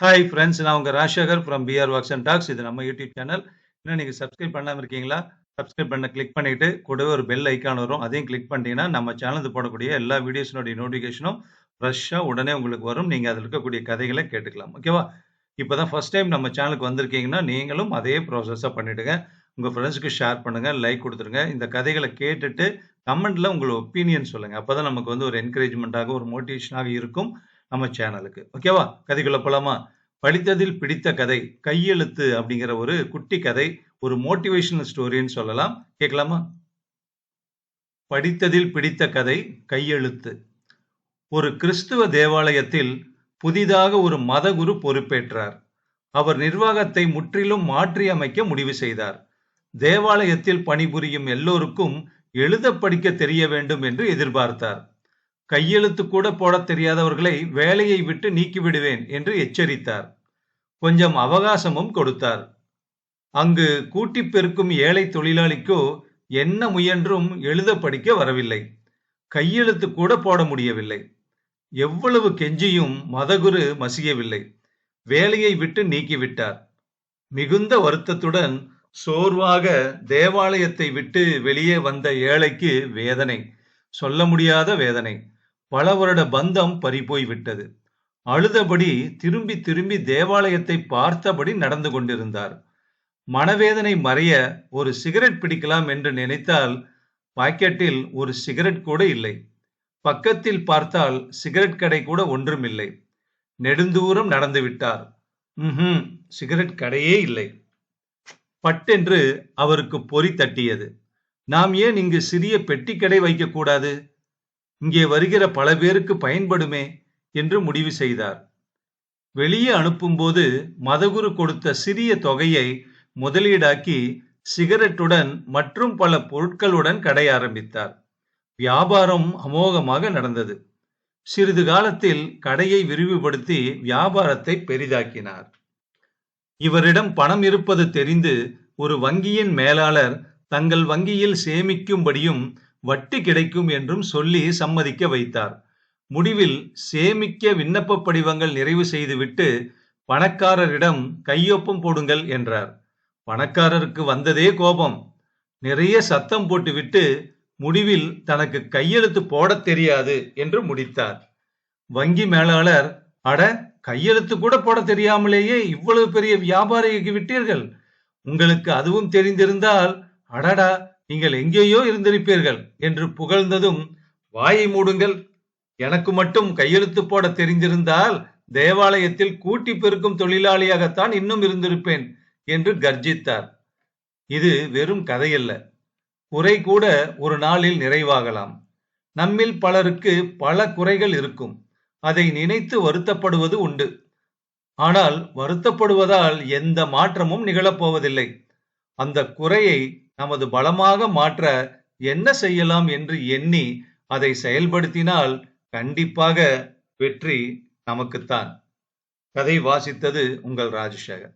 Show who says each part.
Speaker 1: Hi friends நான் உங்கள் Rajasekar from PR vox and talks இது நம்ம யூடியூப் சேனல் இன்னும் நீங்கள் சப்ஸ்கிரைப் பண்ணாமல் இருக்கீங்களா? சப்ஸ்கிரைப் பண்ண கிளிக் பண்ணிட்டு கூடவே ஒரு பெல் ஐக்கான் வரும். அதையும் கிளிக் பண்ணிட்டீங்கன்னா நம்ம சேனலுக்கு போடக்கூடிய எல்லா வீடியோஸினுடைய நோட்டிஃபிகேஷனும் ஃப்ரெஷ்ஷாக உடனே உங்களுக்கு வரும். நீங்கள் அதில் இருக்கக்கூடிய கதைகளை கேட்டுக்கலாம். ஓகேவா இப்போ தான் ஃபர்ஸ்ட் டைம் நம்ம சேனலுக்கு வந்திருக்கீங்கன்னா நீங்களும் அதே ப்ராசஸாக பண்ணிவிடுங்க உங்கள் ஃப்ரெண்ட்ஸுக்கு ஷேர் பண்ணுங்கள் லைக் கொடுத்துருங்க இந்த கதைகளை கேட்டுட்டு கமெண்ட்டில் உங்களோட ஒப்பீனியன் சொல்லுங்கள் அப்போ தான் நமக்கு வந்து ஒரு என்கரேஜ்மெண்ட்டாக ஒரு மோட்டிவேஷனாக இருக்கும். நம்ம சேனலுக்கு. ஓகேவா? கதைக்குள்ள போலாமா? படித்ததில் பிடித்த கதை கையெழுத்து அப்படிங்கிற ஒரு குட்டி கதை ஒரு மோட்டிவேஷனல் ஸ்டோரின்னு சொல்லலாம். கேட்கலாமா? படித்ததில் பிடித்த கதை கையெழுத்து. ஒரு கிறிஸ்துவ தேவாலயத்தில் புதிதாக ஒரு மதகுரு பொறுப்பேற்றார். அவர் நிர்வாகத்தை முற்றிலும் மாற்றி அமைக்க முடிவு செய்தார். தேவாலயத்தில் பணிபுரியும் எல்லோருக்கும் எழுத படிக்க தெரிய வேண்டும் என்று எதிர்பார்த்தார். கையெழுத்து கூட போடத் தெரியாதவர்களை வேலையை விட்டு நீக்கிவிடுவேன் என்று எச்சரித்தார். கொஞ்சம் அவகாசமும் கொடுத்தார். அங்கு கூட்டி பெருக்கும் ஏழை தொழிலாளிக்கோ என்ன முயன்றும் எழுத படிக்க வரவில்லை. கையெழுத்து கூட போட முடியவில்லை. எவ்வளவு கெஞ்சியும் மதகுரு மசியவில்லை. வேலையை விட்டு நீக்கிவிட்டார். மிகுந்த வருத்தத்துடன் சோர்வாக தேவாலயத்தை விட்டு வெளியே வந்த ஏழைக்கு வேதனை சொல்ல முடியாத வேதனை. பல வருட பந்தம் பறிபோய் விட்டது அழுதபடி திரும்பி திரும்பி தேவாலயத்தை பார்த்தபடி நடந்து கொண்டிருந்தார். மனவேதனை மறைய ஒரு சிகரெட் பிடிக்கலாம் என்று நினைத்தால் பாக்கெட்டில் ஒரு சிகரெட் கூட இல்லை. பக்கத்தில் பார்த்தால் சிகரெட் கடை கூட ஒன்றுமில்லை. நெடுந்தூரம் நடந்து விட்டார். ம் சிகரெட் கடையே இல்லை. பட்டென்று அவருக்கு பொறி தட்டியது. நாம் ஏன் இங்கு சிறிய பெட்டி கடை வைக்கக்கூடாது? இங்கே வருகிற பல பேருக்கு பயன்படுமே என்று முடிவு செய்தார். வெளியே அனுப்பும்போது மதகுரு கொடுத்த சிறிய தொகையை முதலீடாக்கி சிகரெட்டுடன் மற்றும் பல பொருட்களுடன் கடை ஆரம்பித்தார். வியாபாரம் அமோகமாக நடந்தது. சிறிது காலத்தில் கடையை விரிவுபடுத்தி வியாபாரத்தை பெரிதாக்கினார். இவரிடம் பணம் இருப்பது தெரிந்து ஒரு வங்கியின் மேலாளர் தங்கள் வங்கியில் சேமிக்கும்படியும் வட்டி கிடைக்கும் என்றும் சொல்லி சம்மதிக்க வைத்தார். முடிவில் சேமிக்க விண்ணப்ப படிவங்கள் நிறைவு செய்துவிட்டு பணக்காரரிடம் கையொப்பம் போடுங்கள் என்றார். பணக்காரருக்கு வந்ததே கோபம். நிறைய சத்தம் போட்டுவிட்டு முடிவில் தனக்கு கையெழுத்து போடத் தெரியாது என்று முடித்தார். வங்கி மேலாளர் அட கையெழுத்து கூட போட தெரியாமலேயே இவ்வளவு பெரிய வியாபாரிக்கு விட்டீர்கள் உங்களுக்கு அதுவும் தெரிந்திருந்தால் அடடா நீங்கள் எங்கேயோ இருந்திருப்பீர்கள் என்று புகழ்ந்ததும் வாயை மூடுங்கள். எனக்கு மட்டும் கையெழுத்து போட தெரிந்திருந்தால் தேவாலயத்தில் கூட்டி பெருக்கும் தொழிலாளியாகத்தான் இன்னும் இருந்திருப்பேன் என்று கர்ஜித்தார். இது வெறும் கதையல்ல. குறை கூட ஒரு நாளில் நிறைவாகலாம். நம்மில் பலருக்கு பல குறைகள் இருக்கும். அதை நினைத்து வருத்தப்படுவது உண்டு. ஆனால் வருத்தப்படுவதால் எந்த மாற்றமும் நிகழப்போவதில்லை. அந்த குறையை நமது பலமாக மாற்ற என்ன செய்யலாம் என்று எண்ணி அதை செயல்படுத்தினால் கண்டிப்பாக வெற்றி நமக்குத்தான். கதை வாசித்தது உங்கள் ராஜசேகர்.